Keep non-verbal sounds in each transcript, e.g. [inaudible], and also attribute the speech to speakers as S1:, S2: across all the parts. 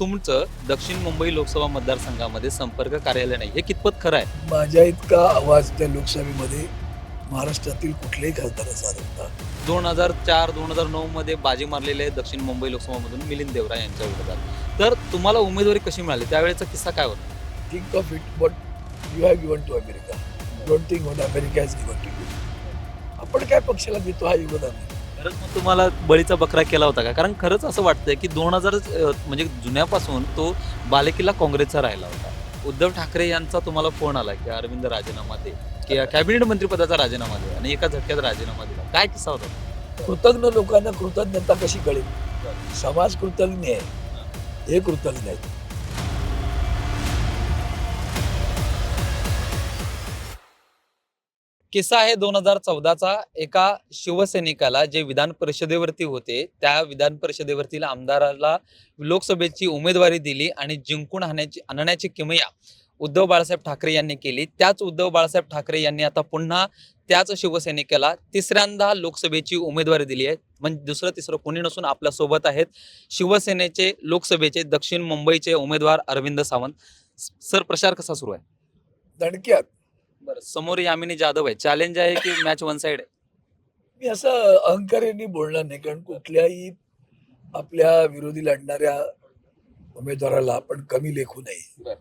S1: तुमचं दक्षिण मुंबई लोकसभा मतदारसंघामध्ये संपर्क कार्यालय नाही. हे कितपत खरं आहे?
S2: माझ्या इतका आवाज त्या लोकसभेमध्ये महाराष्ट्रातील कुठल्याही खासदाराचा नव्हता
S1: दोन हजार चार दोन हजार नऊ मध्ये बाजी मारलेले दक्षिण मुंबई लोकसभामधून मिलिंद देवरा यांच्या विरोधात. तर तुम्हाला उमेदवारी कशी मिळाली? त्यावेळेचा किस्सा काय होता?
S2: Think of it but you have given to America don't think what America has given to you आपण काय पक्षाला देतो हा योगदान? आहे.
S1: खरंच मग तुम्हाला बळीचा बकरा केला होता का? कारण खरंच असं वाटतंय की दोन हजार म्हणजे जुन्यापासून तो बालेकिल्ला काँग्रेसचा राहिला होता. उद्धव ठाकरे यांचा तुम्हाला फोन आला की अरविंद राजीनामा दे की कॅबिनेट मंत्रीपदाचा राजीनामा दे आणि एका झटक्यात राजीनामा दिला. काय किस्सा होता?
S2: कृतज्ञ लोकांना कृतज्ञता कशी कळेल? समाज कृतज्ञ आहे. हे. कृतज्ञ आहेत
S1: किस्सा आहे दोन हजार चौदाचा. एका शिवसैनिकाला जे विधान परिषदेवरती होते त्या विधान परिषदेवरतील आमदाराला लोकसभेची उमेदवारी दिली आणि जिंकून आणण्याची आणण्याची किमया उद्धव बाळासाहेब ठाकरे यांनी केली. त्याच उद्धव बाळासाहेब ठाकरे यांनी आता पुन्हा त्याच शिवसैनिकाला तिसऱ्यांदा लोकसभेची उमेदवारी दिली आहे. म्हणजे दुसरं तिसरं कोणी नसून आपल्यासोबत आहेत शिवसेनेचे लोकसभेचे दक्षिण मुंबईचे उमेदवार अरविंद सावंत. सर प्रचार कसा सुरू आहे?
S2: धडक्यात.
S1: बरं. समोर यामिनी जाधव आहे. चॅलेंज आहे की मॅच वन साइड आहे?
S2: मी असं अहंकाराने बोलणार नाही कारण कुठल्याही आपल्या विरोधी लढणाऱ्या उमेदवाराला आपण कमी लेखू नये.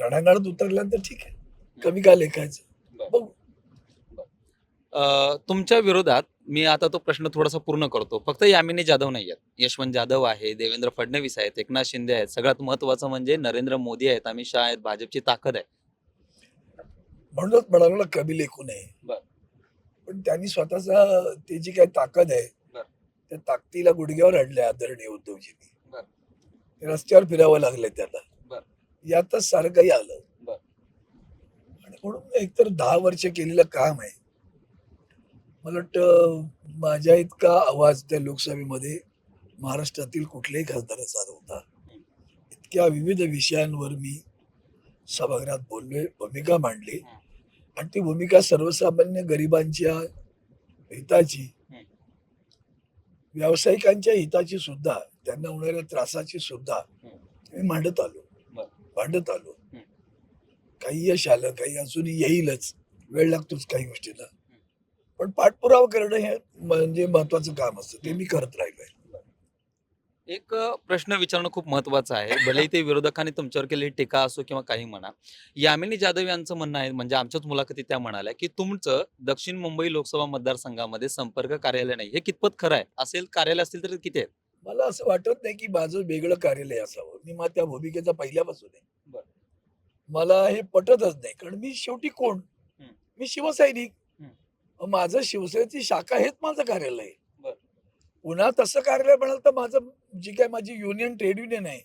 S2: रणांगणात उतरल्यानंतर ठीक आहे. कमी का लेखायचं? बघू.
S1: अ, तुमच्या विरोधात मी आता तो प्रश्न थोडासा पूर्ण करतो. फक्त यामिनी जाधव नाही आहेत. यशवंत जाधव आहे देवेंद्र फडणवीस आहेत एकनाथ शिंदे आहेत. सगळ्यात महत्वाचं म्हणजे नरेंद्र मोदी आहेत अमित शहा आहेत भाजपची ताकद आहे.
S2: म्हणूनच म्हणालो ना कमी लेखू नये. पण त्यांनी स्वतःचा ते जी काही ताकद आहे. त्या ताकदीला गुडघ्यावर आणले आदरणीय उद्धवजींनी. रस्त्यावर फिरावं लागलं त्यांना.
S1: बरं.
S2: यातच सारं काही आलं. आणि म्हणून एकतर दहा वर्ष केलेलं काम आहे. मला वाटतं माझ्या इतका आवाज त्या लोकसभेमध्ये महाराष्ट्रातील कुठल्याही खासदाराचा नव्हता इतक्या विविध विषयांवर मी सभागृहात बोललोय भूमिका मांडली. आणि ती भूमिका सर्वसामान्य गरिबांच्या हिताची. व्यावसायिकांच्या हिताची सुद्धा त्यांना होणाऱ्या त्रासाची सुद्धा मी मांडत आलो. मांडत आलो. काही यश आलं काही अजूनही येईलच. वेळ लागतोच काही गोष्टीला. पण पाठपुरावा करणं हे म्हणजे महत्वाचं काम असतं. ते मी करत राहिलोय.
S1: एक प्रश्न विचारणं खूप महत्वाचं आहे. भलेही ते विरोधकांनी तुमच्यावर केलेली टीका असो किंवा काही म्हणा. यामिनी जाधव यांचं म्हणणं आहे म्हणजे आमच्याच मुलाखतीत त्या म्हणाल्या की तुमचं दक्षिण मुंबई लोकसभा मतदारसंघामध्ये संपर्क कार्यालय नाही. हे कितपत खरं आहे? असेल कार्यालय असतील तर किती आहेत
S2: मला असं वाटत नाही की माझं वेगळं कार्यालय असावं. मी मा त्या भूमिकेचा पहिल्यापासून आहे. मला हे पटतच नाही. कारण मी शेवटी कोण. मी शिवसैनिक. माझं शिवसेनेची शाखा हेच माझं कार्यालय आहे. पुन्हा तसं कार्यालय म्हणाल तर माझं जी काय माझी युनियन ट्रेड युनियन आहे.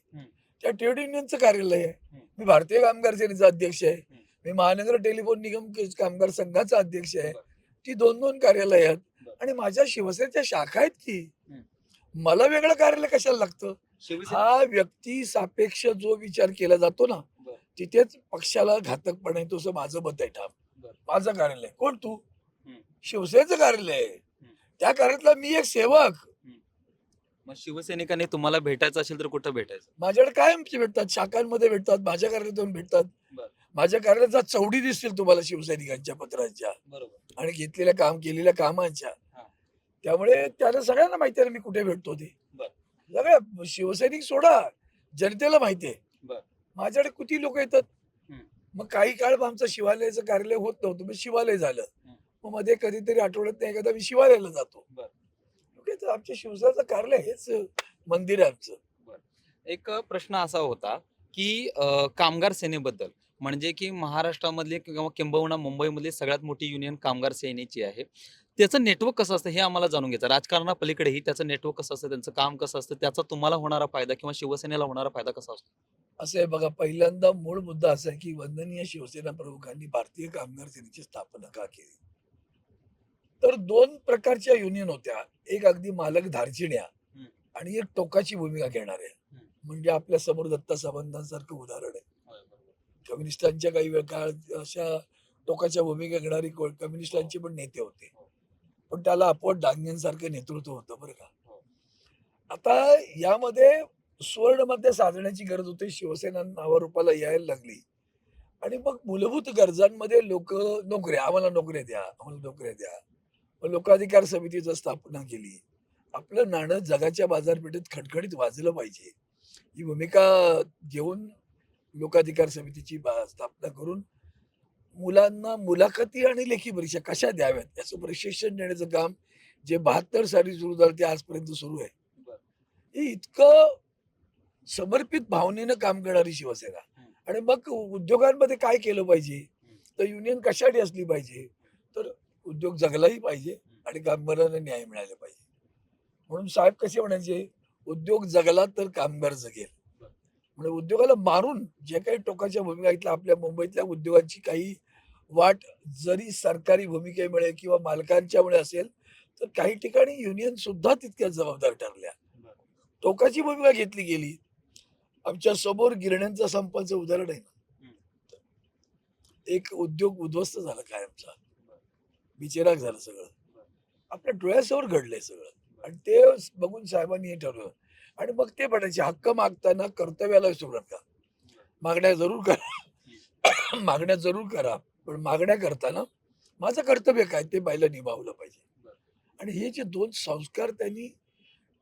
S2: त्या ट्रेड युनियनचं कार्यालय आहे. मी भारतीय कामगार सेनेचा अध्यक्ष आहे. मी महानगर टेलिफोन निगम कामगार संघाचा अध्यक्ष आहे. ती दोन दोन कार्यालय आहेत. आणि माझ्या शिवसेनेच्या शाखा आहेत की. मला वेगळं कार्यालय कशाला लागतं हा व्यक्ती सापेक्ष जो विचार केला जातो ना. तिथेच पक्षाला घातकपणा येतो असं माझं मत आहे ठाम. माझं कार्यालय कोण तू. शिवसेनेचं कार्यालय त्या कार्यालयातला मी एक सेवक
S1: मग शिवसैनिकांनी तुम्हाला भेटायचं असेल तर कुठं भेटायचं
S2: माझ्याकडे कायमचे भेटतात शाखांमध्ये भेटतात माझ्या कार्यालयातून भेटतात
S1: बरं.
S2: माझ्या कार्यालयात चौडी दिसतील तुम्हाला शिवसैनिकांच्या पत्रांच्या
S1: बरोबर
S2: आणि घेतलेल्या काम केलेल्या कामांच्या
S1: हा.
S2: त्यामुळे त्यांना सगळ्यांना माहिती आहे ना मी कुठे भेटतो ते
S1: बर.
S2: सगळ्या शिवसैनिक सोडा जनतेला माहिती आहे. माझ्याकडे किती लोक येतात
S1: हम्म.
S2: मग काही काळ आमचं शिवालयाचं कार्यालय होत नव्हतं मग शिवालय झालं
S1: हम्म.
S2: मग मध्ये कधीतरी आठवड्यात नाही एखादा मी शिवालयाला जातो
S1: बर.
S2: तर आमच्या शिवसेनेचं कार्यालय हेच मंदिर आहे आमचं.
S1: एक प्रश्न असा होता की अ, कामगार सेनेबद्दल म्हणजे की महाराष्ट्रामधली किंवा किंबहुना मुंबईमधली सगळ्यात मोठी युनियन कामगार सेनेची आहे. त्याचं नेटवर्क कसं असतं हे आम्हाला जाणून घ्यायचं. राजकारणापलीकडेही त्याचं नेटवर्क कसं असतं त्यांचं काम कसं असतं त्याचा तुम्हाला होणारा फायदा किंवा शिवसेनेला होणारा फायदा कसा असतो?
S2: असं आहे बघा पहिल्यांदा मूळ मुद्दा असा आहे की वंदनीय शिवसेना प्रमुखांनी भारतीय कामगार सेनेची स्थापना का केली? तर दोन प्रकारच्या युनियन होत्या. एक अगदी मालक धारचिण्या. आणि एक टोकाची भूमिका घेणाऱ्या. म्हणजे आपल्यासमोर दत्ता सावंतांसारखं उदाहरण आहे. कम्युनिस्टांच्या काही वेळ काळ अशा टोकाच्या भूमिका घेणारी कम्युनिस्टांचे पण नेते होते. पण त्याला अपवट डांग्यांसारखं नेतृत्व होतं बरं का.
S1: हो.
S2: आता यामध्ये सुवर्णमध्ये साधण्याची गरज होती. शिवसेना नावारूपाला यायला लागली. आणि मग मूलभूत गरजांमध्ये लोक नोकऱ्या आम्हाला नोकऱ्या द्या आम्हाला नोकऱ्या द्या. लोकाधिकार समितीची स्थापना केली. आपलं नाणं जगाच्या बाजारपेठेत खणखणीत वाजलं पाहिजे. ही भूमिका घेऊन लोकाधिकार समितीची बा- स्थापना करून मुलांना मुलाखती आणि लेखी परीक्षा कशा द्याव्यात? याचं प्रशिक्षण देण्याचं काम जे बहात्तर साली सुरू झालं ते आजपर्यंत सुरू आहे. हे इतकं समर्पित भावनेनं काम करणारी शिवसेना. आणि मग उद्योगांमध्ये काय केलं पाहिजे? तर युनियन कशासाठी असली पाहिजे? उद्योग जगलाही पाहिजे आणि कामगारांना न्याय मिळाला पाहिजे. म्हणून साहेब कसे म्हणायचे उद्योग जगला तर कामगार जगेल. म्हणजे उद्योगाला मारून जे काही टोकाच्या भूमिका इथल्या आपल्या मुंबईतल्या उद्योगांची काही वाट जरी सरकारी भूमिकेमुळे किंवा मालकांच्यामुळे असेल तर काही ठिकाणी युनियन सुद्धा तितक्याच जबाबदार ठरल्या. टोकाची भूमिका घेतली गेली. आमच्यासमोर गिरण्यांचा संपाचं उदाहरण आहे ना. एक उद्योग उद्ध्वस्त झाला कायमचा. बिचेराक झालं सगळं. आपल्या डोळ्यासमोर घडलंय सगळं. आणि ते बघून साहेबांनी हे ठरवलं. आणि मग ते म्हणायचे हक्क मागताना कर्तव्याला विसरू नका. मागण्या जरूर करा. [coughs] मागण्या जरूर करा. पण मागण्या करताना माझं कर्तव्य काय? ते पाहिलं निभावलं पाहिजे. आणि हे जे दोन संस्कार त्यांनी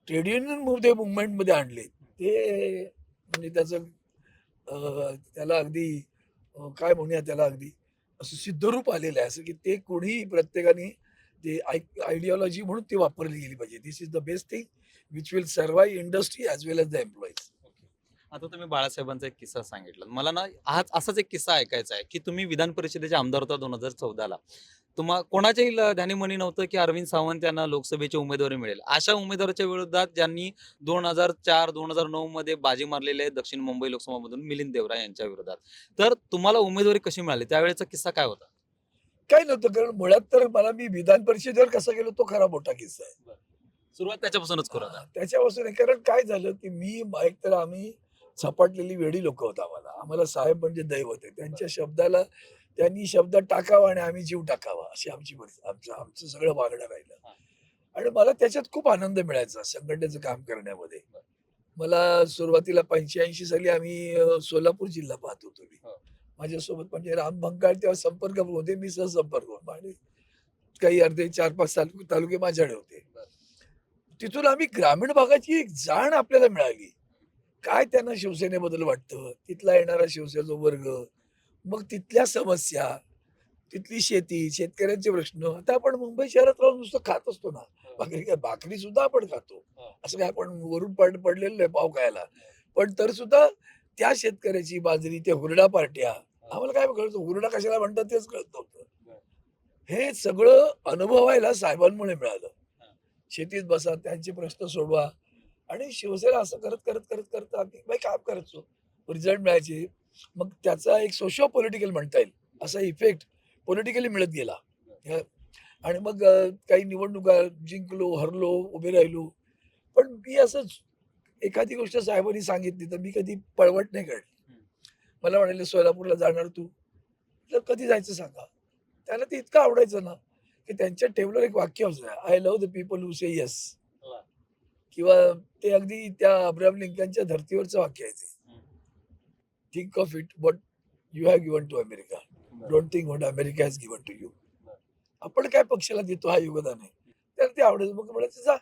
S2: ट्रेड युनियनमध्ये मुवमेंटमध्ये आणले ते म्हणजे त्याचं त्याला अगदी काय म्हणूया त्याला अगदी असं सिद्धरूप आलेलं आहे असं की ते कोणीही प्रत्येकाने ते आयडिओलॉजी म्हणून ती वापरली गेली पाहिजे. This is the best thing which will survive industry as well as the employees
S1: आता तुम्ही बाळासाहेबांचा एक किस्सा सांगितला. मला ना आज असाच एक किस्सा ऐकायचा आहे की तुम्ही विधान परिषदेचे आमदार होता दोन हजार चौदाला. तुम्हा कोणाच्याही ध्यानीमनी नव्हतं की अरविंद सावंत यांना लोकसभेची उमेदवारी मिळेल. अशा उमेदवाराच्या विरोधात ज्यांनी दोन हजार चार दोन हजार नऊ मध्ये बाजी मारलेले आहे दक्षिण मुंबई लोकसभामधून मिलिंद देवरा यांच्या विरोधात. तर तुम्हाला उमेदवारी कशी मिळाली? त्यावेळेचा किस्सा काय होता?
S2: काही नव्हतं कारण मुळात तर मला मी विधान परिषदेवर कसा गेलो तो खरा मोठा किस्सा आहे.
S1: सुरुवात त्याच्यापासूनच करू
S2: त्याच्यापासून. कारण काय झालं की मी एक तर आम्ही झपाटलेली वेडी लोक होतो आम्हाला. आम्हाला साहेब म्हणजे दैवत आहे. त्यांच्या शब्दाला त्यांनी शब्द टाकावा आणि आम्ही जीव टाकावा अशी आमची आमचं आमचं सगळं वागणं राहिलं. आणि मला त्याच्यात खूप आनंद मिळायचा संघटनेचं काम करण्यामध्ये. मला सुरुवातीला पंच्याऐंशी साली आम्ही सोलापूर जिल्हा पाहत होतो मी.
S1: हो.
S2: माझ्यासोबत म्हणजे राम भंगाळ तेव्हा संपर्क होते मी सहसंपर्क होतो. आणि काही अर्धे चार पाच तालुके तालुके माझ्याकडे होते. तिथून आम्ही ग्रामीण भागाची एक जाण आपल्याला मिळाली. काय त्यांना शिवसेनेबद्दल वाटतं? तिथला येणारा शिवसेनेचा वर्ग मग तिथल्या समस्या तिथली शेती शेतकऱ्यांचे प्रश्न आता आपण मुंबई शहरात राहून नुसतं खात असतो ना. भाकरी काय भाकरी सुद्धा आपण खातो. असं काय आपण वरून पड पडलेलं नाही पाव खायला. पण तर सुद्धा त्या शेतकऱ्याची बाजरी ते हुरडा पार्ट्या आम्हाला काय कळतं हुरडा कशाला म्हणतात तेच कळत नव्हतं हे सगळं अनुभवायला साहेबांमुळे मिळालं. शेतीत बसा त्यांचे प्रश्न सोडवा. आणि शिवसेना असं करत करत करत करत आम्ही काम करायचो रिझल्ट मिळायचे. मग त्याचा एक सोशो पॉलिटिकल म्हणता येईल असा इफेक्ट पॉलिटिकली मिळत गेला. आणि मग काही निवडणुका जिंकलो हरलो उभे राहिलो. पण मी असंच एखादी गोष्ट साहेबांनी सांगितली तर मी कधी पळवट नाही काढली. मला म्हणाले सोलापूरला जाणार तू? तर कधी जायचं सांगा? त्याला ते इतकं आवडायचं ना की त्यांच्या टेबलवर एक वाक्य होतं I love the people who say yes. किंवा ते अगदी त्या अब्राहम लिंकनच्या धर्तीवरचं वाक्य आहे ते. Think of it what you have given to America don't think what America has given to you आपण काय पक्षाला देतो हा योगदान आहे? त्याला ते आवडेल. मग म्हणायचं जा.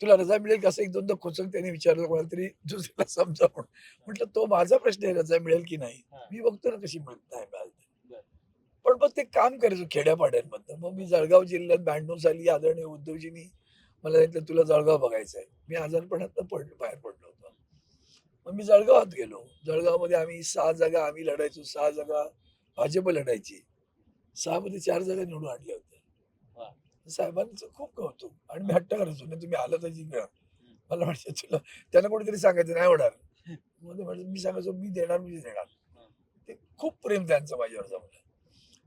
S2: तुला रजा मिळेल कसं एक दोनदा खोचक त्याने विचारलं कोणाला तरी दुसऱ्याला समजावून. म्हटलं तो माझा प्रश्न आहे रजा मिळेल की नाही. मी बघतो ना कशी मिळत नाही मिळाल. पण मग ते काम करायचो खेड्यापाड्यांमधनं. मग मी जळगाव जिल्ह्यात ब्याण्णव साली आदरणीय उद्धवजींनी मला सांगितलं तुला जळगाव बघायचं आहे मी आजारपणात पड बाहेर पडलो. मग मी जळगावात गेलो. जळगावमध्ये आम्ही सहा जागा आम्ही लढायचो. सहा जागा भाजप लढायची. सहा मध्ये चार जागा निवडून आणल्या होत्या. साहेबांचं खूप कौतुक. आणि मी हट्ट करायचो नाही तुम्ही आलं तर जिंकणार मला म्हणायचं तुला त्यांना कोणीतरी सांगायचं नाही होणार. म्हणायचं मी सांगायचो मी देणार मी देणार. ते खूप प्रेम त्यांचं माझ्यावर जमलं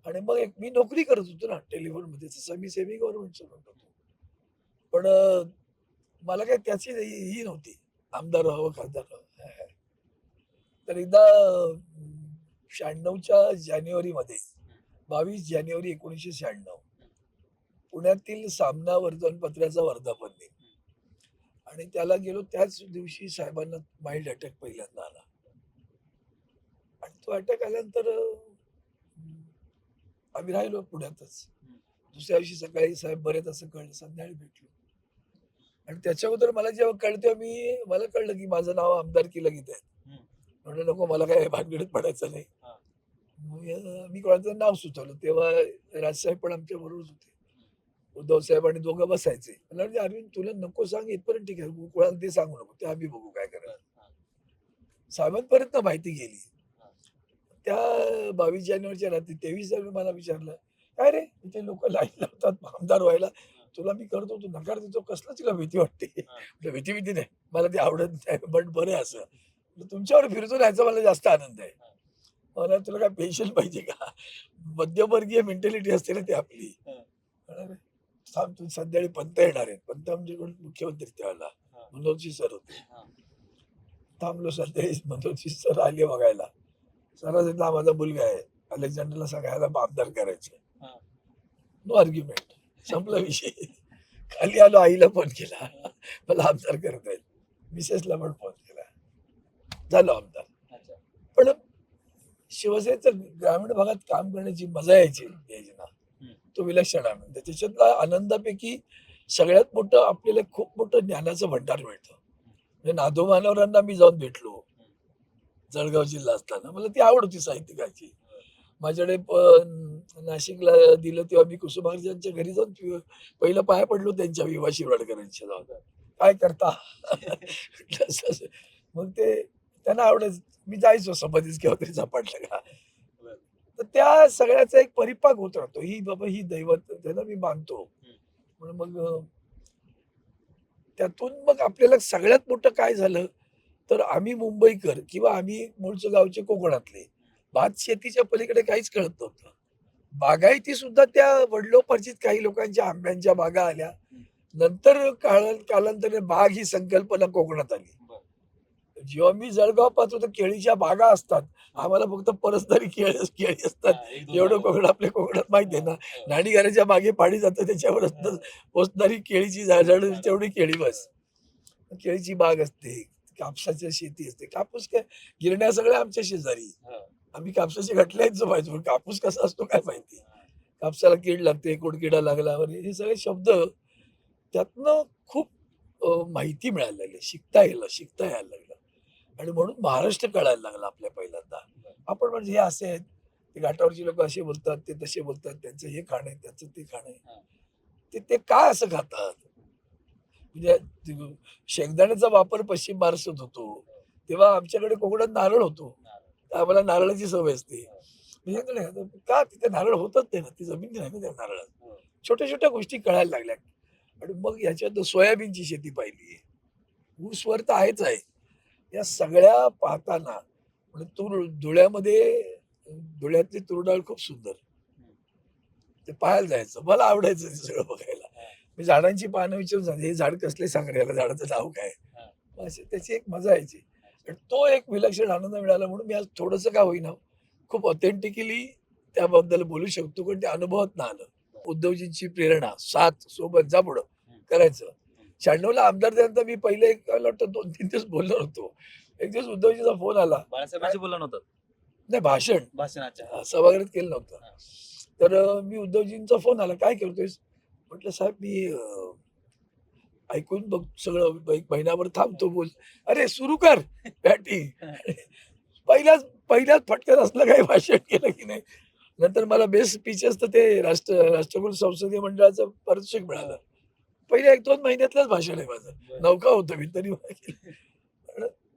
S2: आणि मग एक मी नोकरी करत होतो ना टेलिफोनमध्ये. तसं मी सेमी गव्हर्नमेंट सर्वंट होतो. पण मला काय त्याची ही ही नव्हती. आमदार व्हावं खासदार व्हावं. तर एकदा शहाण्णवच्या जानेवारीमध्ये बावीस जानेवारी एकोणीसशे शहाण्णव पुण्यातील सामना वर्तमानपत्राचा वर्धापन दिन. आणि त्याला गेलो त्याच दिवशी साहेबांना माइल्ड अटॅक पहिल्यांदा आला. आणि तो अटॅक आल्यानंतर आम्ही राहिलो पुण्यातच. दुसऱ्या दिवशी सकाळी साहेब बरेच असं कळलं संध्याकाळी भेटलो. आणि त्याच्याबद्दल मला जेव्हा कळतं मी मला कळलं की माझं नाव आमदारकीला घेत आहे म्हणलं नको मला काय भानगडीत पडायचं नाही. मी कोणाचं नाव सुचवलं. तेव्हा राजसाहेब पण आमच्या बरोबरच होते. उद्धव साहेब आणि दोघं बसायचे. मला म्हणजे अरविंद तुला नको सांग इथपर्यंत ठीक आहे. कोणाला ते सांगू नको. ते आम्ही बघू काय करायचं. साहेबांपर्यंत माहिती गेली. त्या बावीस जानेवारीच्या रात्री तेवीस जानेवारी मला विचारलं काय रे इथे लोक लाईन लावतात आमदार व्हायला. तुला मी करतो तू नकार देतो. कसलं तुला भीती वाटते. भीती भीती नाही. मला ते आवडत नाही [laughs] पण बरं असं. तुमच्यावर फिरतो याचा मला जास्त आनंद आहे. मला तुला काय पेन्शन पाहिजे का? मध्यमवर्गीय मेंटॅलिटी असते ना ती आपली. म्हणाले, थांब तू संध्याकाळी पंत येणार आहेत. पंत म्हणजे कोण? मुख्यमंत्री त्यावेळेला. मनोजी सर होते. थांबलो संध्याकाळी मनोजी सर आले बघायला. सर माझा मुलगा आहे. अलेक्झांडरला सगळ्याला आमदार करायचे. नो आर्ग्युमेंट संपला विषय. खाली आलो आईला फोन केला. मला आमदार करता येईल. मिसेसला पण फोन केला. झालो आमदार. पण शिवसेनेचं ग्रामीण भागात काम करण्याची मजा यायची यायची ना तो विलक्षण आनंद त्याच्यातला आनंदापैकी सगळ्यात मोठं आपल्याला खूप मोठं ज्ञानाचं भंडार मिळतं. म्हणजे नादो मानवरांना मी जाऊन भेटलो. जळगाव जिल्हा असताना. मला ती आवड होती साहित्यिकाची. माझ्याकडे नाशिकला दिलं तेव्हा मी कुसुमार्जांच्या घरी जाऊन पहिलं पाया पडलो त्यांच्या विवा शिरवाडकरांच्या जाऊन काय करता. [laughs] मग ते त्यांना आवडायचं मी जायचो संबंधित केव्हा तरी झपाटलं का तर त्या सगळ्याचा एक परिपाक होत राहतो. ही बाबा ही दैवत त्यांना मी मानतो. म्हणून मग त्यातून मग आपल्याला सगळ्यात मोठं काय झालं? तर आम्ही मुंबईकर किंवा आम्ही मूळचं गावचे कोकणातले. भात शेतीच्या पलीकडे काहीच कळत नव्हतं. बागायती सुद्धा त्या वडलोपार्जित काही लोकांच्या आंब्यांच्या बागा आल्या. नंतर काळ कालांतराने बाग ही संकल्पना कोकणात आली. जेव्हा मी जळगाव पाहतो तर केळीच्या बागा असतात. आम्हाला फक्त परसदारी केळी केळी असतात. एवढं कोकण आपल्या कोकणात माहिती आहे ना. नाणी घराच्या मागे पाणी जातं त्याच्यावर पोचणारी केळीची झाडं तेवढी केळी बस. केळीची बाग असते कापसाची शेती असते. कापूस काय गिरण्या सगळ्या आमच्या शेजारी. आम्ही कापसाचे घटल्याच पाहिजे पण कापूस कसा असतो काय माहिती. कापसाला कीड लागते कोडकिडा लागला वगैरे हे सगळे शब्द त्यातनं खूप माहिती मिळायला लागली शिकता यायला शिकता यायला लागलं. आणि म्हणून महाराष्ट्र कळायला लागला आपल्या पहिल्यांदा. आपण म्हणजे हे असे आहेत. ते घाटावरची लोक असे बोलतात ते तसे बोलतात त्यांचं हे खाणं आहे त्याचं ते खाणं आहे. ते ते काय असं खातात? म्हणजे शेंगदाण्याचा वापर पश्चिम महाराष्ट्रात होतो. तेव्हा आमच्याकडे कोकणात नारळ होतो. तर आम्हाला नारळाची सवय असते. म्हणजे का तिथे नारळ होतच नाही ना? ती जमीन नाही ना त्या नारळात. छोट्या छोट्या गोष्टी कळायला लागल्या. आणि मग याच्यात सोयाबीनची शेती पाहिली. ऊसवर तर आहेच आहे. या सगळ्या पाहताना म्हणजे तूर धुळ्यामध्ये धुळ्यातली तूर डाळ खूप सुंदर. ते पाहायला जायचं. मला आवडायचं ते सगळं बघायला. मी झाडांची पानं विचारून सांग हे झाड कसले सांग रे याला झाडाचं नाव काय? असे त्याची एक मजा यायची. तो एक विलक्षण आनंद मिळाला म्हणून मी आज थोडंसं का होईना खूप ऑथेंटिकली त्याबद्दल बोलू शकतो कारण ते अनुभवात ना आलं उद्धवजींची प्रेरणा साथ सोबत जा पुढं करायचं. शहाण्णवला आमदार त्यानंतर मी पहिले एक मला वाटतं दोन तीन दिवस बोलणार होतो. एक दिवस उद्धवजीचा फोन आला.
S1: बाळासाहेबांशी बोललं नव्हतं?
S2: नाही भाषण.
S1: भाषणाच्या
S2: सभागृहात केलं नव्हतं. तर मी उद्धवजींचा फोन आला. काय करतोयस? म्हटलं साहेब मी ऐकून बघ सगळं एक महिनाभर थांबतो बोल. अरे सुरू कर बॅटिंग पहिल्याच पहिल्याच फटक्यात असलं काही भाषण केलं की नाही. नंतर मला बेस्ट स्पीचेस तर ते राष्ट्र राष्ट्रकुल संसदीय मंडळाचं पारितोषिक मिळालं. पहिले एक दोन महिन्यातलंच भाषण आहे माझं. नौका होतं मी तरी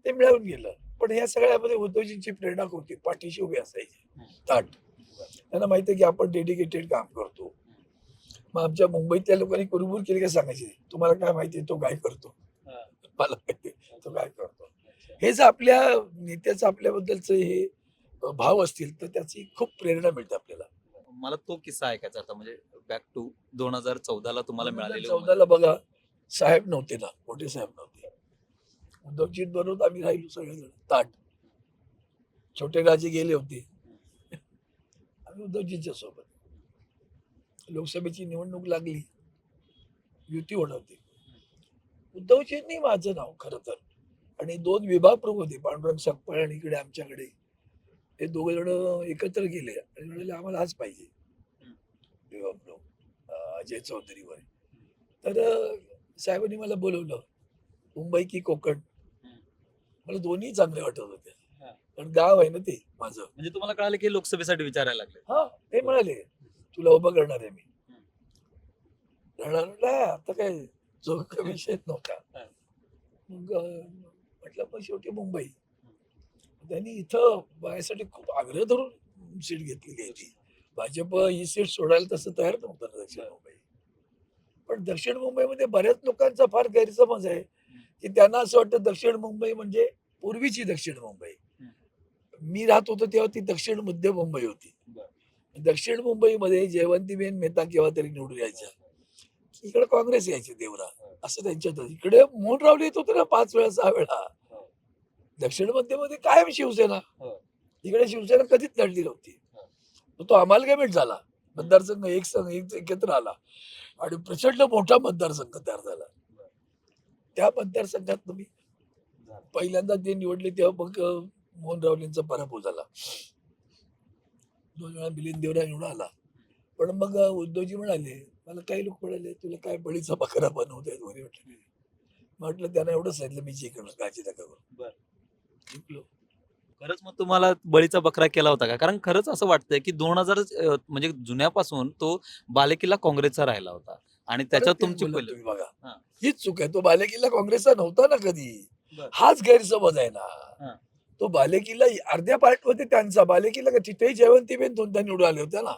S2: ते मिळवून गेलं. पण या सगळ्यामध्ये उद्धवजींची प्रेरणा होती पाठीशी उभी असायची. ताट. त्यांना माहिती आहे की आपण डेडिकेटेड काम करतो. मग आमच्या मुंबईतल्या लोकांनी कुरबुर केली काय सांगायचे? तुम्हाला काय माहिती तो काय करतो? मला माहिती तो काय करतो? हे जर आपल्या नेत्याचं आपल्याबद्दलचं हे भाव असतील तर त्याची खूप प्रेरणा मिळते आपल्याला.
S1: मला तो किस्सा ऐकायचा होता. म्हणजे बॅक टू दोन हजार चौदाला तुम्हाला मिळालेले
S2: चौदाला बघा साहेब नव्हते ना मोठे साहेब नव्हते. उद्धवजीत बरोबर आम्ही राहिलो सगळेजण ताट. छोटे राजे गेले होते. आम्ही उद्धवजींच्या सोबत. लोकसभेची निवडणूक लागली. युती होणार. होती उद्धवजींनी माझं नाव खरं तर आणि दोन विभाग प्रमुख होते पांडुरंग सकपाळ आणि इकडे आमच्याकडे. हे दोघे जण एकत्र गेले आणि म्हणाले आम्हाला आज पाहिजे. अजय चौधरीवर तर साहेबांनी मला बोलवलं मुंबई की कोकण. मला दोन्ही चांगले वाटत होते. कारण गाव आहे ना ते माझं.
S1: म्हणजे तुम्हाला कळालं की लोकसभेसाठी विचारायला लागले?
S2: हा ते म्हणाले तुला उभं करणार आहे मी. राहणार आता काय जो काही विषयच नव्हता. मग म्हटलं पण शेवटी मुंबई. त्यांनी इथं माझ्यासाठी खूप आग्रह धरून सीट घेतलेली आहे ती भाजप ही सीट सोडायला तसं तयार नव्हतं दक्षिण मुंबई. पण दक्षिण मुंबईमध्ये बऱ्याच लोकांचा फार गैरसमज आहे की त्यांना असं वाटतं दक्षिण मुंबई म्हणजे पूर्वीची दक्षिण मुंबई. मी राहत होतो तेव्हा ती दक्षिण मध्य मुंबई होती. दक्षिण मुंबईमध्ये जयवंतीबेन मेहता केव्हा तरी निवडून यायच्या. इकडे काँग्रेस यायचे देवरा. असं त्यांच्यात. इकडे मोहन रावले येत होते ना पाच वेळा सहा वेळा. दक्षिण मध्यमध्ये कायम शिवसेना. इकडे शिवसेना कधीच लढली नव्हती. मग तो अमालगमेंट झाला. मतदारसंघ एक संघ एक एकत्र आला. आणि प्रचंड मोठा मतदारसंघ तयार झाला. त्या मतदारसंघात तुम्ही पहिल्यांदा जे निवडले तेव्हा मग मोहन रावलेंचा पराभव झाला. दोन वेळा मिलिंद देवरा निवडून आला. पण मग अं, उद्धवजी म्हणाले मला काही लोक म्हणाले तुला काय बळीचा बकरा बनवताय वगैरे म्हटलं म्हटलं त्यांना एवढंच सांगितलं मी जिंकणार काळजी नका करू.
S1: बरं.
S2: जिंकलो.
S1: खरंच मग तुम्हाला बळीचा बकरा केला होता का? कारण खरंच असं वाटतंय की दोन हजार म्हणजे जुन्यापासून तो बालेकिल्ला काँग्रेसचा राहिला होता. आणि त्याच्यात तुमची पहिलं
S2: बघा.
S1: हां.
S2: हीच चूक आहे. तो बालेकिल्ला काँग्रेसचा नव्हता ना कधी.
S1: बरं.
S2: हाच गैरसमज आहे ना. तो बालेकिल्ला अर्ध्या पार्टमध्ये त्यांचा बालेकिल्ला का तिथेही जयवंतीबेन दोनदा निवडून आले होते ना.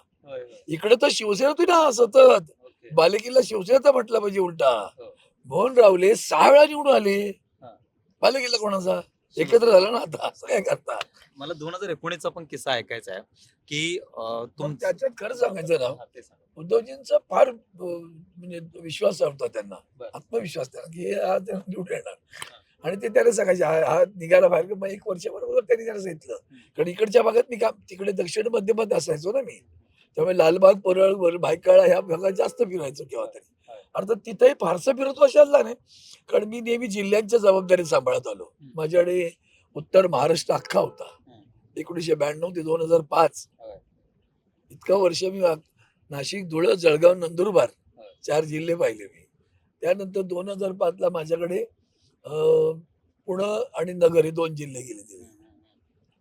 S2: इकडे तर शिवसेना होती ना सतत. बालेकिल्ला शिवसेनेचा म्हटलं पाहिजे उलटा.
S1: हो.
S2: मोहन रावले सहा वेळा निवडून आले.
S1: हां.
S2: बालेकिल्ला कोणाचा? एकत्र झाला ना आता असं काय करता?
S1: मला दोन हजार एकोणीसचा पण किस्सा ऐकायचा आहे की अं,
S2: पण त्याच्यात खरं सांगायचं ना
S1: हा, ते सांगा.
S2: उद्धवजींचा फार अं, म्हणजे विश्वास होता त्यांना
S1: बरं.
S2: आत्मविश्वास त्यांना की हे हा त्यांना निवडून येणार. आणि ते त्याला सांगायचे हा हा निघाला बाहेर मग एक वर्षाबरोबर त्यांनी त्याला सांगितलं. कारण इकडच्या भागात मी काम तिकडे दक्षिण मध्यमध्ये असायचो ना मी. त्यामुळे लालबाग परळ वर भायकाळा ह्या भागात जास्त फिरायचो केव्हा तरी. अर्थात तिथेही फारसं फिरत अशाला नाही कारण मी नेहमी जिल्ह्यांच्या जबाबदारी सांभाळत आलो. माझ्याकडे उत्तर महाराष्ट्र अख्खा होता. एकोणीसशे ब्याण्णव ते दोन हजार पाच. इतकं वर्ष मी नाशिक धुळं जळगाव नंदुरबार. चार जिल्हे पाहिले मी त्यानंतर दोन हजार पाच ला माझ्याकडे पुणं आणि नगर हे दोन जिल्हे गेले तिथे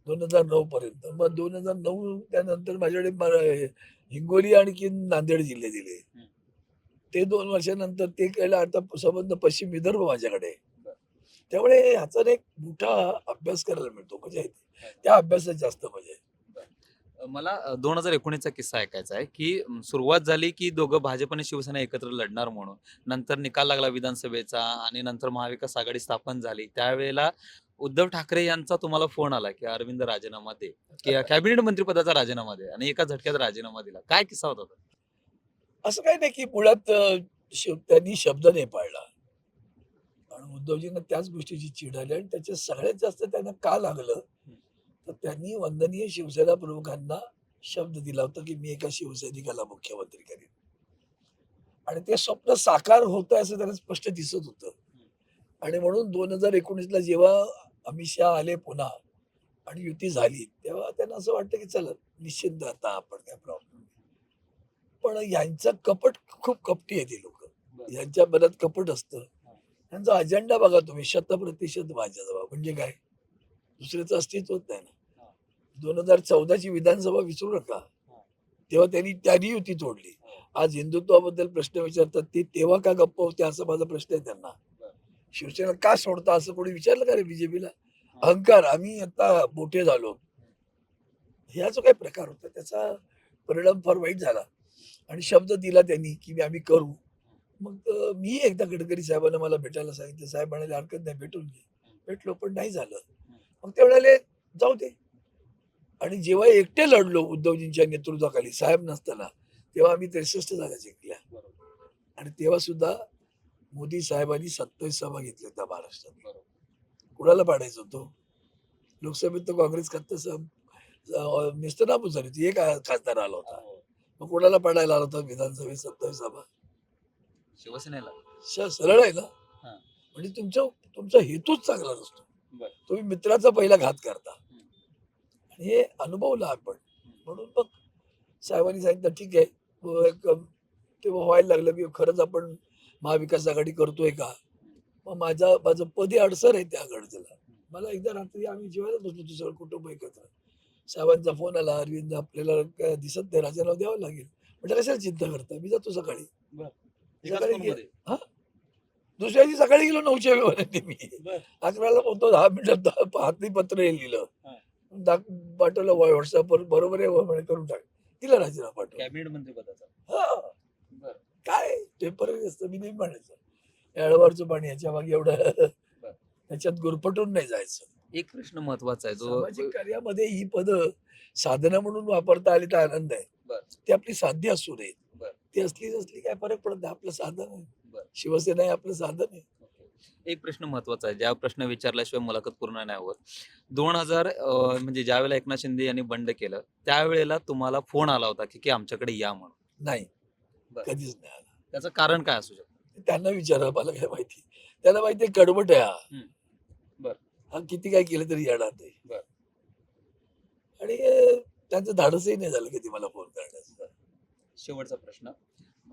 S2: दोन हजार नऊ पर्यंत मग दोन हजार नऊ त्यानंतर माझ्याकडे हिंगोली आणखी नांदेड जिल्हे दिले. ते दोन वर्षानंतर ते केलं आता संबंध पश्चिम विदर्भ माझ्याकडे. त्यामुळे ह्याचा एक मोठा अभ्यास करायला मिळतो मजा येते त्या अभ्यासात जास्त मजा आहे
S1: मला दोन हजार एकोणीसचा किस्सा ऐकायचा आहे की सुरुवात झाली की दोघं भाजप आणि शिवसेना एकत्र लढणार म्हणून. नंतर निकाल लागला विधानसभेचा आणि नंतर महाविकास आघाडी स्थापन झाली. त्यावेळेला उद्धव ठाकरे यांचा तुम्हाला फोन आला की अरविंद राजीनामा दे. की कॅबिनेट मंत्रीपदाचा राजीनामा दे आणि एका झटक्यात राजीनामा दिला. काय किस्सा होता?
S2: असं काही नाही की मुळात शिव- त्यांनी शब्द नाही पाळला. आणि उद्धवजींना त्याच गोष्टीची चीड आली आणि त्याच्यात सगळ्यात जास्त त्यांना का लागलं? तर त्यांनी वंदनीय शिवसेना प्रमुखांना शब्द दिला होता की मी एका शिवसैनिकाला मुख्यमंत्री करेन. आणि ते स्वप्न साकार होत आहे असं त्यांना स्पष्ट दिसत होतं. आणि म्हणून दोन हजार एकोणीसला जेव्हा अमित शहा आले पुन्हा आणि युती झाली तेव्हा त्यांना असं वाटतं की चला निश्चिंत आता आपण काय प्रॉब्लेम पण यांचं कपट खूप कपटी आहे ती लोक. यांच्या मनात कपट असतं. यांचा अजेंडा बघा तुम्ही शतप्रतिशत माझ्या म्हणजे काय? दुसऱ्याचं अस्तित्वच नाही ना. दोन हजार चौदाची विधानसभा विसरू नका. तेव्हा त्यांनी त्यांनी युती तोडली. आज हिंदुत्वाबद्दल प्रश्न विचारतात ते तेव्हा का गप्प होते? असा माझा प्रश्न आहे त्यांना. शिवसेना का सोडता? असं कोणी विचारलं का रे बीजेपीला अहंकार. आम्ही आता मोठे झालो. ह्या जो काही प्रकार होता? त्याचा परिणाम फार वाईट झाला. आणि शब्द दिला त्यांनी की मी आम्ही करू. मग मी एकदा गडकरी साहेबांना मला भेटायला सांगितलं. साहेब म्हणाले हरकत नाही भेटून घे. भेटलो पण नाही झालं. मग ते म्हणाले जाऊ दे. आणि जेव्हा एकटे लढलो उद्धवजींच्या नेतृत्वाखाली साहेब नसताना तेव्हा आम्ही त्रेसष्ट जागा जिंकल्या. आणि तेव्हा सुद्धा मोदी साहेबांनी सत्तावीस सभा घेतल्या होत्या महाराष्ट्रात. कुणाला पाडायचं होतो? लोकसभेत तर काँग्रेस खात निस्तनाबूत झाली होती. एक खासदार आला होता. मग कोणाला पाडायला आला होता विधानसभेत सत्तावीस सभा
S1: शिवसेनेला.
S2: श- सरळ आहे ना?
S1: हा.
S2: म्हणजे तुमचं तुमचा हेतूच चांगला नसतो.
S1: बरं.
S2: तुम्ही मित्राचा पहिला घात करता. आणि हे अनुभवलं आपण. म्हणून मग साहेबांनी सांगितलं ठीक आहे व एक, अम, तेव्हा व्हायला लागलं. की खरंच आपण महाविकास आघाडी करतोय का? मग माझा माझं पदी अडसर आहे त्या गडजला मला एकदा रात्री आम्ही जेवायला बसलो होतो सगळं कुटुंब एकत्र. साहेबांचा फोन आला अरविंद आपल्याला दिसत नाही राजाराव द्यावं लागेल. म्हटलं कशाला चिंता करता? मी जातो सकाळी. सकाळी
S1: फोनमध्ये?
S2: दुसऱ्या दिवशी सकाळी गेलो नऊच्या वेळेला मी. अकराला पोहतो दहा मिनिटात हातनी पत्र हे लिहिलं.
S1: हा.
S2: दाख पाठवलं व्हॉट्सअपवर बरोबर आहे हो म्हणे करून टाक. दिला राजीनामा पाठवून
S1: कॅबिनेट मंत्री पदाचा.
S2: हा. काय? पेपर असतं मी नाही म्हणायचं. एळवारचं पाणी याच्या मागे एवढं त्याच्यात गुरफटून नाही जायचं.
S1: एक प्रश्न महत्त्वाचा आहे जो
S2: सामाजिक कार्यामध्ये ही पद साधना म्हणून वापरता आली तर आनंद आहे. ती आपली साध्य असू नये
S1: बरं.
S2: ती असली नसली काय फरक पडत आपलं साधन आहे. शिवसेना हे आपलं साधन आहे
S1: एक प्रश्न महत्त्वाचा आहे ज्या प्रश्न विचारल्याशिवाय मुलाखत पूर्ण नाही होत दोन हजार म्हणजे ज्या वेळेला एकनाथ शिंदे यांनी बंड केलं त्यावेळेला तुम्हाला फोन आला होता की की आमच्याकडे या म्हणून
S2: नाही. कधीच नाही आला
S1: त्याचं कारण काय असू शकतं
S2: त्यांना विचारा मला काय माहिती त्याला माहिती आहे कडवट आहे हा.
S1: बरं.
S2: हा किती काय केलं तरी येणार नाही.
S1: बरं.
S2: आणि त्यांचं धाडसही नाही झालं कधी मला फोन करण्याचं.
S1: शेवटचा प्रश्न.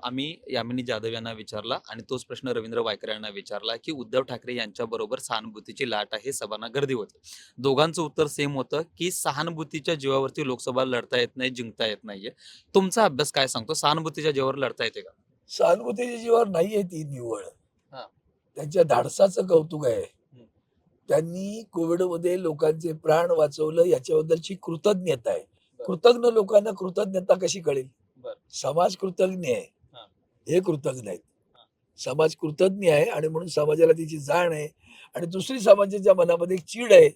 S1: आम्ही यामिनी जाधव यांना विचारला आणि तोच प्रश्न रवींद्र वायकर यांना विचारला की उद्धव ठाकरे यांच्या बरोबर सहानुभूतीची लाट आहे सभांना गर्दी होते. दोघांचं उत्तर सेम होतं की सहानुभूतीच्या जीवावरती लोकसभा लढता येत नाही जिंकता येत नाहीये. तुमचा अभ्यास काय सांगतो? सहानुभूतीच्या जीवावर लढता येते का?
S2: सहानुभूतीच्या जीवावर नाहीये ती निवड
S1: हा.
S2: त्यांच्या धाडसाचं कौतुक आहे. त्यांनी कोविडमध्ये लोकांचे प्राण वाचवलं याच्याबद्दलची कृतज्ञता आहे. कृतज्ञ लोकांना कृतज्ञता कशी कळेल. समाज कृतज्ञ आहे.
S1: हा.
S2: कृतज्ञ आहेत. समाज कृतज्ञ आहे आणि म्हणून समाजाला तिची जाण आहे. आणि दुसरी समाजाच्या मनामध्ये एक चीड आहे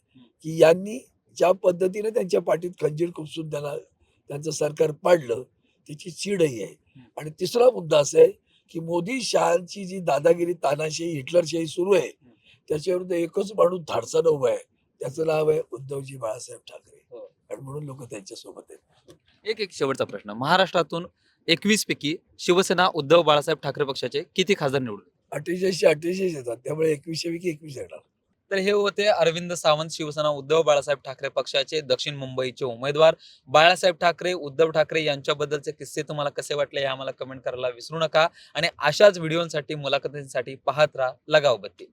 S2: की यांनी ज्या पद्धतीने त्यांच्या पाठीत खंजीर खुपसून त्यांना त्यांचं सरकार पाडलं त्याची चीडही आहे. आणि तिसरा मुद्दा असा आहे की मोदी शहाची जी दादागिरी तानाशाही हिटलरशाही सुरू आहे त्याच्याविरुद्ध एकच माणूस धाडसानं उभा आहे. त्याचं नाव आहे उद्धवजी बाळासाहेब ठाकरे.
S1: हो.
S2: आणि म्हणून लोक त्यांच्यासोबत आहेत.
S1: एक एक शेवटचा प्रश्न. महाराष्ट्रातून एकवीस पैकी शिवसेना उद्धव बाळासाहेब ठाकरे पक्षाचे किती खासदार निवडले
S2: अठ्ठेचाळीसशे अठ्ठेचाळीस येतात. त्यामुळे एकवीसशे पैकी एकवीस येणार.
S1: तर हे होते अरविंद सावंत शिवसेना उद्धव बाळासाहेब ठाकरे पक्षाचे दक्षिण मुंबईचे उमेदवार. बाळासाहेब ठाकरे उद्धव ठाकरे यांच्याबद्दलचे किस्से तुम्हाला कसे वाटले हे आम्हाला कमेंट करायला विसरू नका. आणि अशाच व्हिडिओसाठी मुलाखतींसाठी पाहत राहा. लगाव बत्ती.